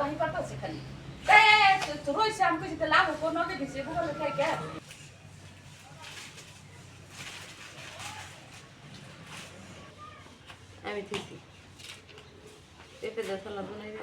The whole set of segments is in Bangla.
দাদাহি পাঠাচ্ছে খালি রয়েছে, আমি কইছি লাভ কোন নদে দিছে বুকালে খাই কে আমি ঠিকই পেঁপে দেখালাম সালাদ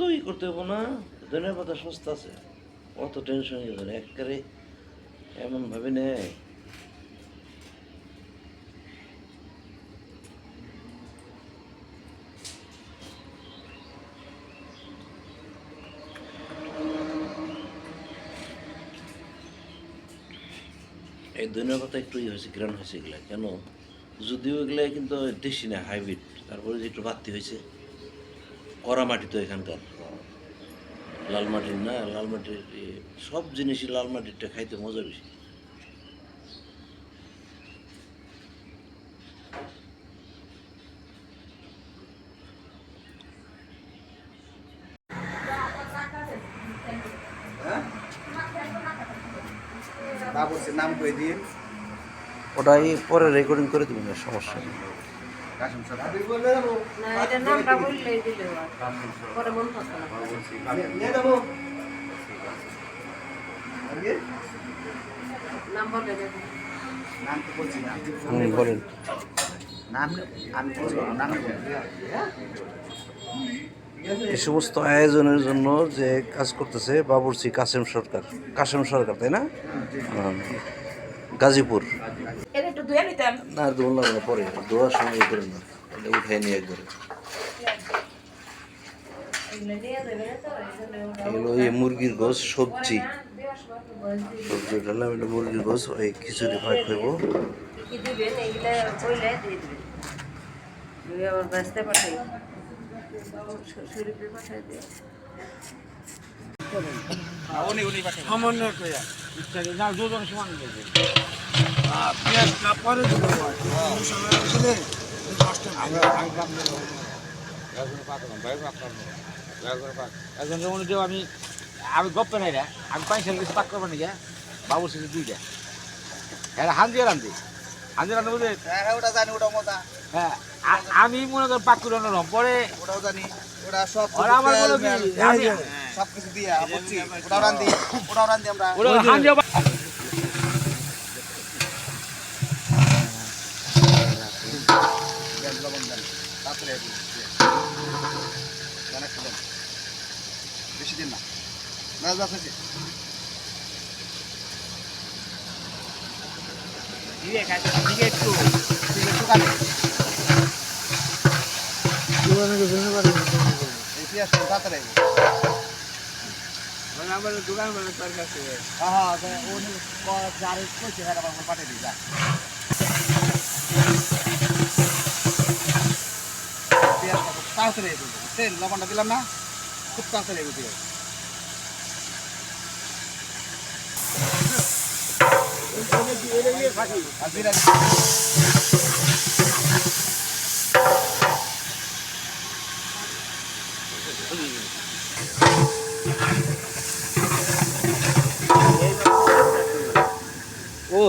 এতই করতে হব না? ধনের পাতা সস্তা আছে। অত টেনশন একবারে এমন ভাবে নেয়। এই ধনের পাতা একটু ইয়ে হয়েছে গ্রান হয়েছে এগুলা। কেন? যদিও এগুলা কিন্তু দেশি না হাইব্রিড তারপরে যে একটু বাড়তি হয়েছে। কড়া মাটি তো এখানকার। লাল মাটির না লাল মাটির সব জিনিসই লাল মাটিরটা খাইতে মজা বেশি। বাবুর নাম কই দিন ওটাই পরে রেকর্ডিং করে দিবেন না সমস্যা নেই। কাশিম সরকার না এটা নামটা বললেই দিলে পরে মন থাকবে না নিয়ে যাব আগে নাম নাম তো বলছি না বলেন নাম আমি বলব নাম এই সমস্ত আয়োজনের জন্য যে কাজ করতেছে বাবুরচি কাসেম সরকার কাসেম সরকার তাই না। গাজীপুর। না আর লাগবে না পরে। দোয়ার সময় ইয়ে করেন না নিয়ে একবারে এগুলো এই মুরগির গোস সবজি। সবজি উঠালাম এটা মুরগির গোস ওই খিচুড়ি ভাগ ধুয়ে আবার ব্যস্তে পাঠাই শরীফে পাঠাই দিয়ে। সামান্য ইত্যাদি না দুজন সমান দিব যেমন যে আমি আমি গপ্পে নাই রে আমি পাঁচ সাল কিছু পাক করব নাকি বাবুর সাথে দুইটা হ্যাঁ হান দিয়ে রান্ধি হান দিয়ে রান্ধি বুঝে হ্যাঁ ওটা জানি ওটা মজা হ্যাঁ আমি মনে করি পাক করে আনলাম পরে ওটাও জানি ওটা সব আমার কি আমি সব কিছু দিয়া বুঝছি ওটাও ওটাও আমরা তারপরে এগুলো দিয়ে। দেন একটু দেন। বেশি দিন না ঠিক আছে তাড়াতাড়ি আমার দোকান মানে তার কাছে হ্যাঁ হ্যাঁ নি ক- যার কইছে হ্যাঁ আমার পাঠিয়ে দিই যা। তাড়াতাড়ি আইবো বুঝছেন? লবণটা দিলাম না খুব তাড়াতাড়ি পেঁয়াজ আর জিরা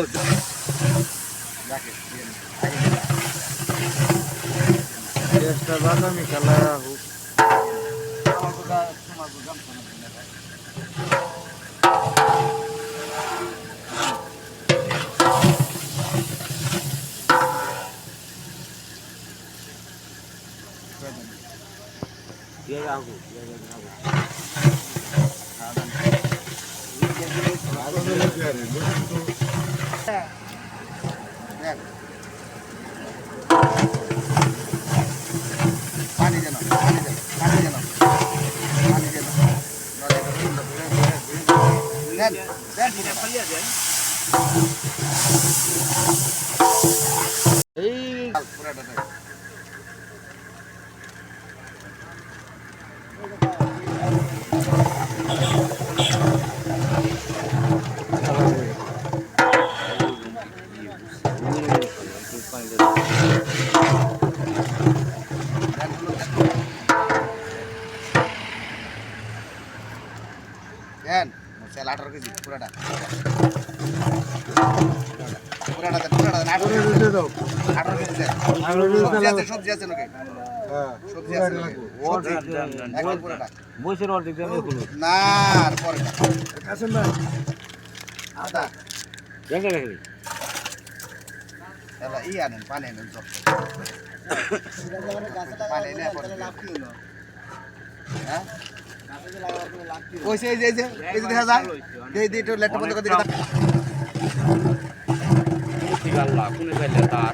দিছি। ও রাখে, দিয়ে নে। চেষ্টা বাদামি খেলা হোক আমার কথা তোমার বুঝাম শোনা দিন না ভাই। দেখ। পানি যেন পানি যেন পানি যেন পানি যেন নলে ঘুরে ঘুরে ঘুরে ঘুরে নেন দেন পুরোটা। এই পুরোটা দেন। দেন হলো দেন। দেন মোচাল আঠারো কেজি পুরাটা পুরাটা দেন পুরাটা দেন আঠারো কেজি দেন। দাও আঠারো কেজি দেন আঠারো কেজি সবজি তাহলে- আছে সবজি আছে নাকি হ্যাঁ সবজি আছে নাকি সবজি একদম পুরাটা বসের অর্ধেক দামে হলো না আদা। ই আনেন পানি আনেন সব পানি এনে হ্যাঁ? কইছে এই যে এই যে এই যে দেখা যায়? এই দিয়ে একটু লেটটা বন্ধ করে দিকে আল্লাহ কোনে পাইলে তার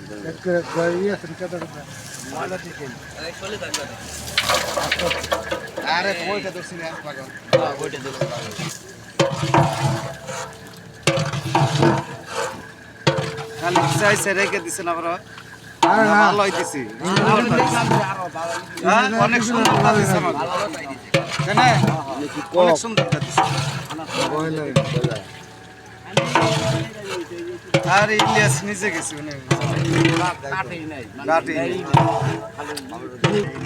গান গান একটা কিরিসি কিরিসি গান যা লাগে কিরিসির মার্কেটে যা লাগে গামছা আমার কাছে নাই গামছা অর্ধেক দিবি অর্ধেক দিবি ওইসে ওইসে ওইসে ও আটবে না আরে ওইটা ধরছি খালি চাইছে ভালো অনেক সুন্দর কেন অনেক সুন্দর লাগছে আর ইলিয়াস নিচে গেছি মানে গাটি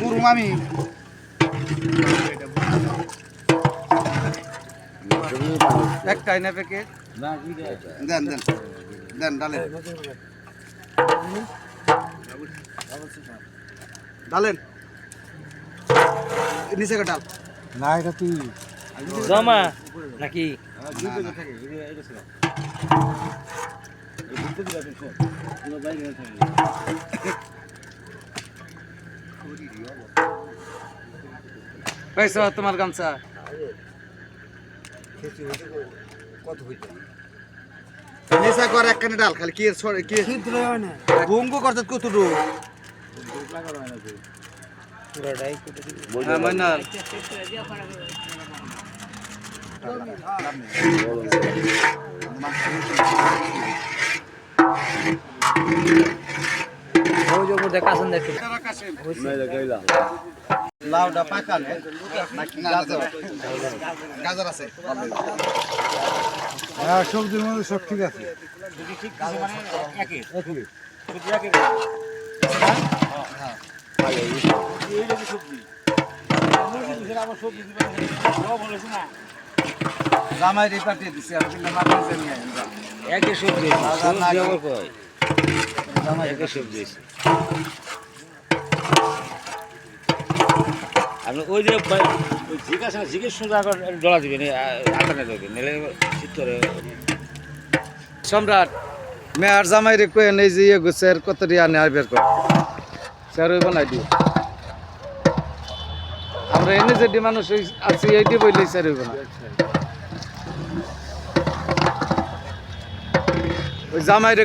গুরু মামি একটাই না প্যাকেট দেন দেন দেন ডালেন। ডালেন। নিচে ডাল। না এটা তুই। জমা নাকি? পয়সা তোমার গামছা নিচে করে একখানে ডাল খালি কি কি ভঙ্গু করতে কতটুকু হ্যাঁ মইনাল যে মধ্যে কাছেন দেখতে লাউডা পাকালে নাকি আছে হ্যাঁ সবজির মধ্যে সব ঠিক আছে জামাই আমি একই সবজি ওই ওই সম্রাট, মেয়ার জামাই রে নেই যে ইয়ে কত রিয়া বের কর। স্যার, ওই বানাই দিও। আমরা এনে যে মানুষ আছি এইটি বইলেই স্যার হইব না। ওই জামাই রে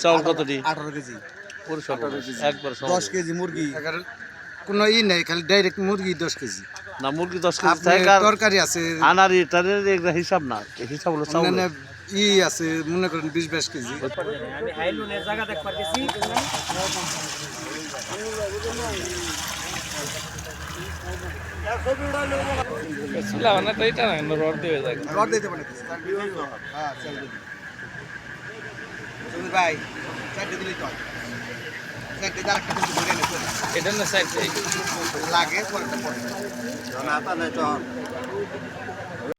চাউল কতটি আঠারো কেজি। একবার দশ কেজি মুরগি। কোনো ই নেই খালি ডাইরেক্ট মুরগি দশ কেজি। না মুরগি দশ কেজি তরকারি আছে। আনারি হিসাব না এই হিসাব হলো চাউল। ই আছে মনে করেন বিশ বাইশ কেজি। হ্যাঁ চাল দিবি। ভাই চারটে দিলেই তো। চারটে দিয়ে আরেকটা কিন্তু ধরে নেবে এটা না সাইড লাগে পরেরটা পরে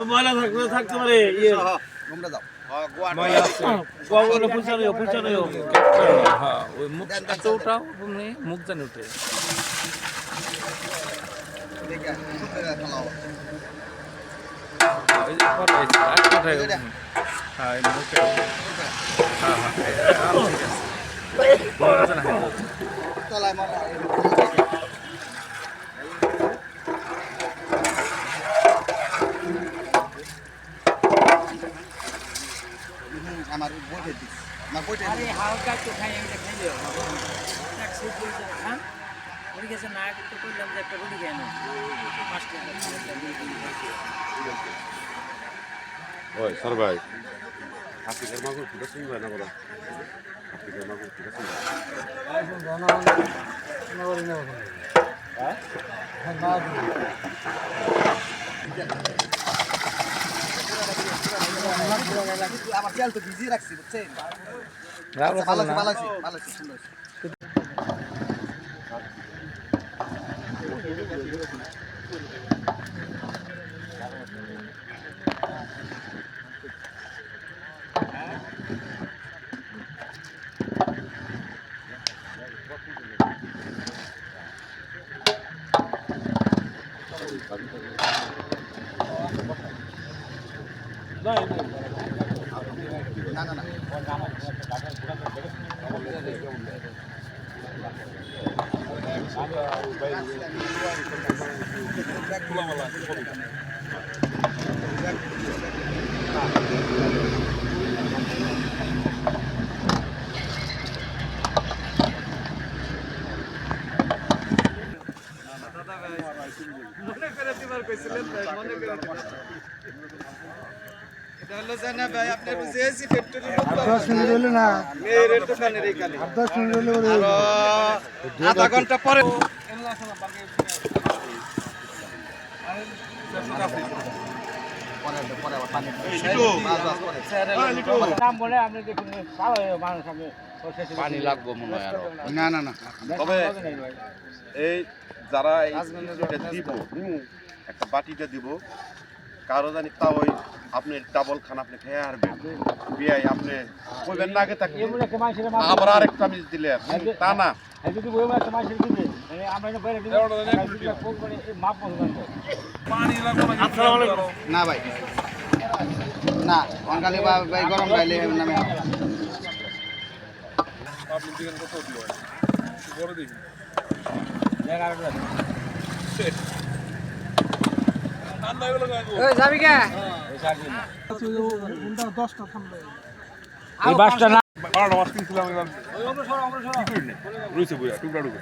ময়লা থাকতে থাকতে পারে ইয়ে। তোমরা যাও। গোবরে পুছানো পুছানো হ্যাঁ ওই মুখ দেন, দেন, চৌটাও মুখ জানি উঠে। হ্যাঁ এই মুখে হ্যাঁ হ্যাঁ ঠিক আছে বলছে না হ্যাঁ তলায় মারা আমার বইটা দিস। আমার বইটা আরে হালকা একটু খাই আমি খাই দিও এক সুপ দিয়ে খান ওই গেছে না একটু করলাম যে একটা রুটি খাই না ওই সর ভাই। হাতিকের মাগুর ঠিক আছে না বলা? হাতিকের মাগুর ঠিক আছে আমার তেল তো ভিজিয়ে রাখছি বুঝছেন ভালো আছে ভালো আছে ভালো আছে সুন্দর আছে। না না না আপনার বুঝেছি ফ্যাক্টরি না দোকানের এখানে দশ মিনিট হলে আধা ঘণ্টা পরে আপনি দেখুন ভালো মানুষ আমি পানি লাগবো মনে হয় আরও। না না না। তবে এই যারা দিব একটা বাটিটা দিব কারও জানি তা ওই আপনি ডাবল খান আপনি খেয়ে হারবেন। বিয়াই আপনি কইবেন না আগে থাকতে এমন আবার আরেকটা আমি দিলে তা না। না ভাই। না অনকালে ভাই গরম খাইলে নামে এই বাসটা না বারোটা মাস কিনছিলাম রয়েছে টুকরা টুকরা।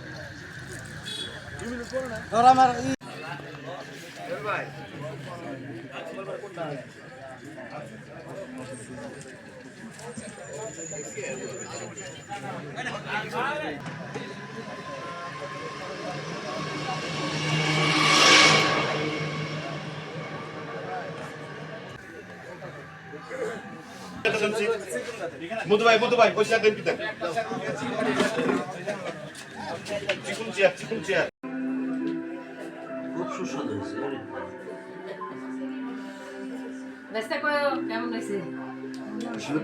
ধর আমার মধু ভাই মধু ভাই দেন কি দেন চিকুন চেয়ার চিকুন চেয়ার।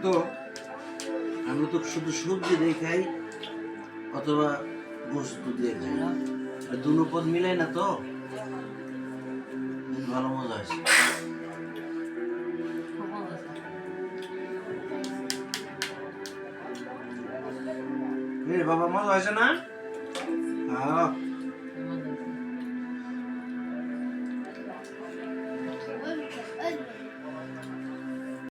তো আমরা তো শুধু সবজি দিয়ে খাই, অথবা গোস্ত দিয়ে খাই। আর দুটো পদ মিলাই না তো? ভালো মজা হয়েছে। বাবা, মজা হয়েছে না? হ্যাঁ